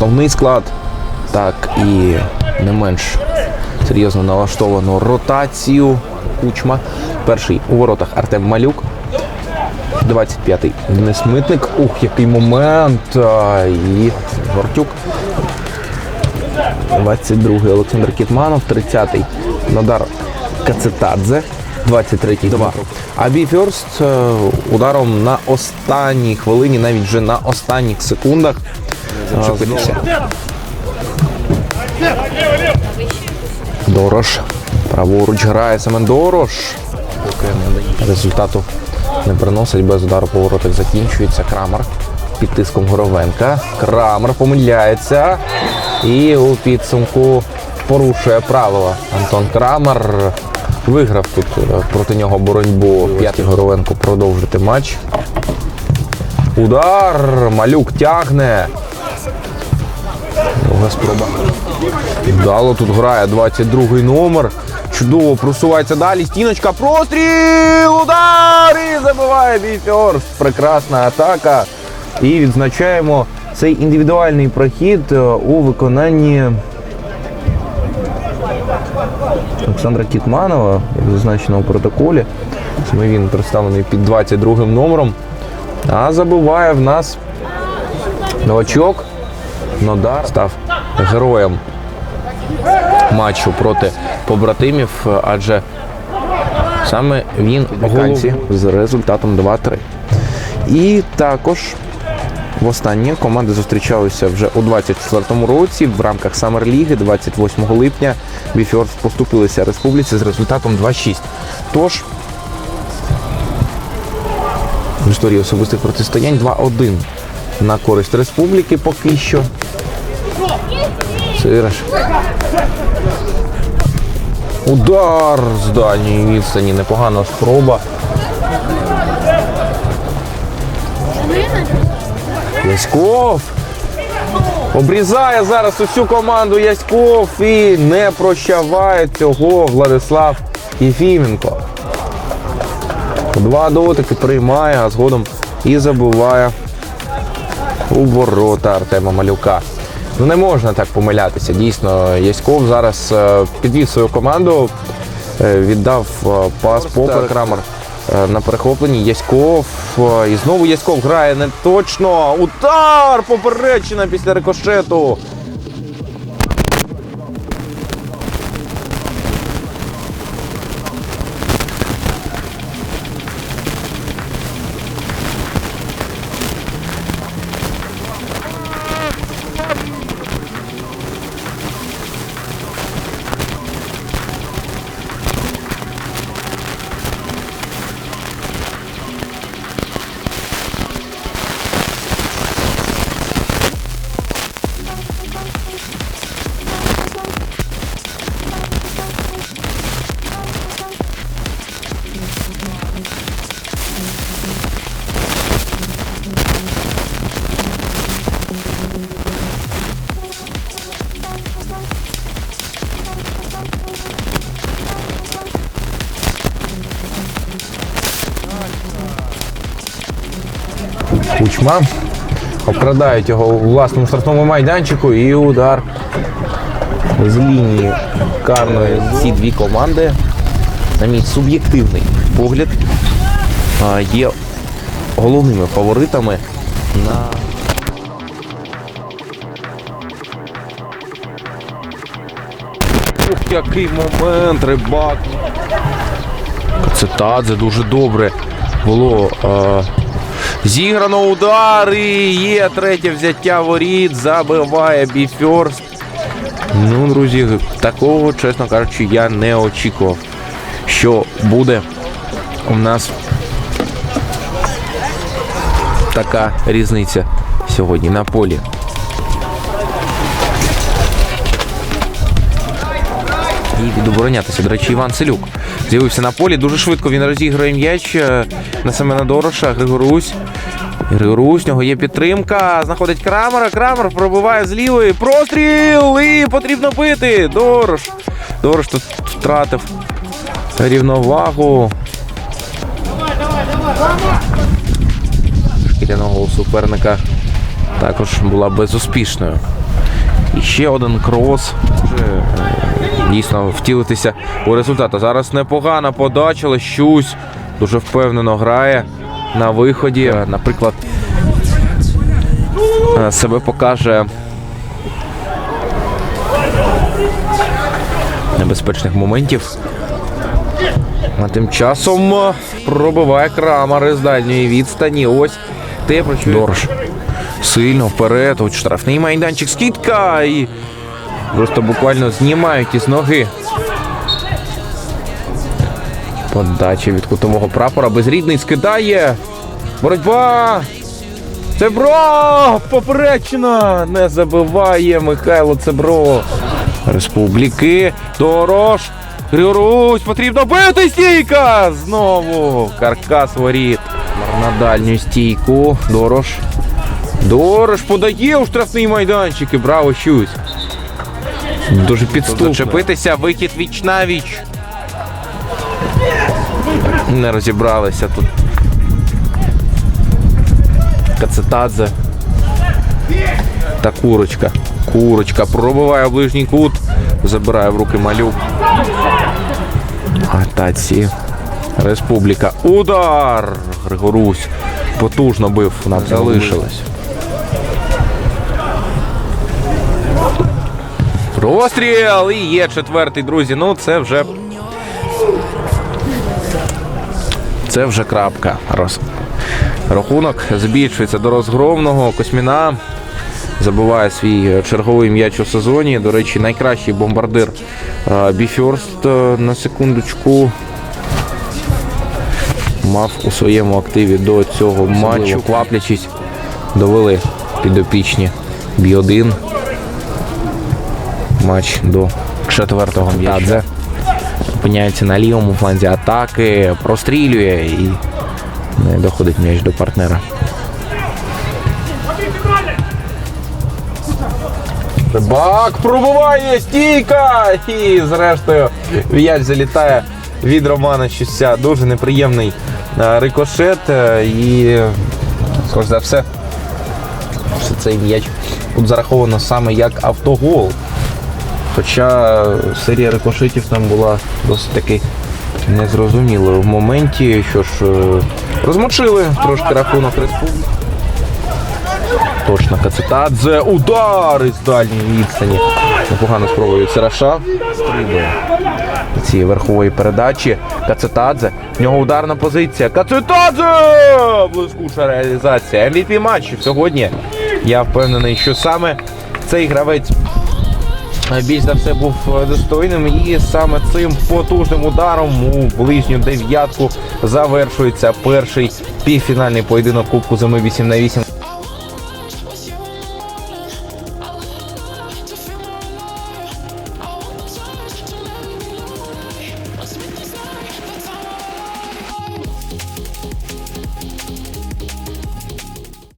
основний склад, так і не менш серйозно налаштовану ротацію. Кучма. Перший у воротах Артем Малюк. 25-й Денис Митник. Ух, який момент. І Гортюк. 22-й Олександр Кітманов, 30-й Надар Кацетадзе, 23-й Дмитро. А Біферст е, ударом на останній хвилині, навіть вже на останніх секундах. Зачепитися. Дорош. Праворуч грає Семен Дорош. Результату не приносить без удару по воротах закінчується. Крамер під тиском Горовенка. Крамер помиляється. І у підсумку порушує правила. Антон Крамер виграв тут е, проти нього боротьбу. П'ятий Горовенко продовжити матч. Удар. Малюк тягне. Друга спроба. Вдало тут грає 22-й номер. Чудово просувається далі. Стіночка, простріл, удар і забиває Біферст. Прекрасна атака. І відзначаємо цей індивідуальний прохід е, у виконанні Олександра Кітманова, як зазначено у протоколі. Саме він представлений під 22 номером. А забиває в нас новачок. Нодар став героєм матчу проти побратимів, адже саме він голівці з результатом 2-3. І також востаннє команди зустрічалися вже у 24-му році в рамках Саммер-ліги 28 липня. Біфьорст поступилися республіці з результатом 2-6. Тож в історії особистих протистоянь 2-1 на користь республіки поки що. Сираш. Удар з дальньої відстані. Непогана спроба. Яськов. Обрізає зараз усю команду Яськов і не прощаває цього Владислав Єфіменко. Два дотики приймає, а згодом і забиває у ворота Артема Малюка. Ну не можна так помилятися. Дійсно, Яськов зараз е, підвів свою команду, е, віддав е, пас попер Крамер на перехопленні. Яськов. І знову Яськов грає не точно. Удар! Поперечина після рикошету. Кучма. Обкрадають його у власному штрафному майданчику і удар з лінії карної. Ці дві команди, на мій суб'єктивний погляд, є головними фаворитами на Ух, який момент, рибак. Цитадзе дуже добре було зіграно удар і є третє взяття воріт, забиває Біферст. Ну, друзі, такого, чесно кажучи, я не очікував, що буде у нас така різниця сьогодні на полі. і відоборонятися. До речі, Іван Селюк з'явився на полі. Дуже швидко він розігрує м'яч е, на Семена Дороша. Григорусь. Григорусь, нього є підтримка. Знаходить Крамера. Крамер пробиває з лівої. Простріл! І потрібно бити. Дорош. Дорош тут втратив рівновагу. Шкіряного у суперника також була безуспішною. І ще один крос. Дійсно втілитися у результат. А Зараз непогана подача, але щось дуже впевнено грає на виході. Наприклад, е, себе покаже небезпечних моментів. А тим часом пробиває Крамар з дальньої відстані. Ось те про що Дорож. Сильно вперед. От штрафний майданчик. Скидка і просто буквально знімають із ноги. Подача від кутового прапора. Безрідний скидає. Боротьба. Цебро! Поперечна! Не забиває Михайло Цебро. Республіки. Дорож. Григорусь, потрібно бити стійка! Знову каркас воріт. На дальню стійку. Дорож. Дорож подає у штрафний майданчик і браво щось. Дуже підступно. Зачепитися, вихід віч на віч. Не розібралися тут. Кацетадзе. Та курочка. Курочка пробиває ближній кут. Забирає в руки малюк. Атаці. Республіка. Удар! Григорусь. Потужно бив. Нам залишилось. Розстріл! І є четвертий, друзі. Ну, це вже. Це вже крапка. Роз... Рахунок збільшується до розгромного. Косміна забиває свій е, черговий м'яч у сезоні. До речі, найкращий бомбардир е, Біфьорст е, на секундочку. Мав у своєму активі до цього матчу, кваплячись, довели підопічні Бі-1. Матч до четвертого м'яча. Опиняється на лівому фланзі атаки, прострілює і не доходить м'яч до партнера. Рибак пробуває стійка! І зрештою м'яч залітає від Романа Щуся. Дуже неприємний е, рикошет. е, І, скоріш за все, що цей м'яч тут зараховано саме як автогол. Хоча серія рикошетів там була досить таки незрозумілою в моменті, що ж е, розмочили трошки рахунок республіки. Точно Кацетадзе. Удар із дальньої відстані. Непогано спроба від Сераша. Стрибує цієї верхової передачі. Кацетадзе. В нього ударна позиція. Кацетадзе! Блискуча реалізація. MVP матчу сьогодні. Я впевнений, що саме цей гравець більш за все був е, достойним. І саме цим потужним ударом у ближню дев'ятку завершується перший півфінальний поєдинок Кубку Зими 8 на 8.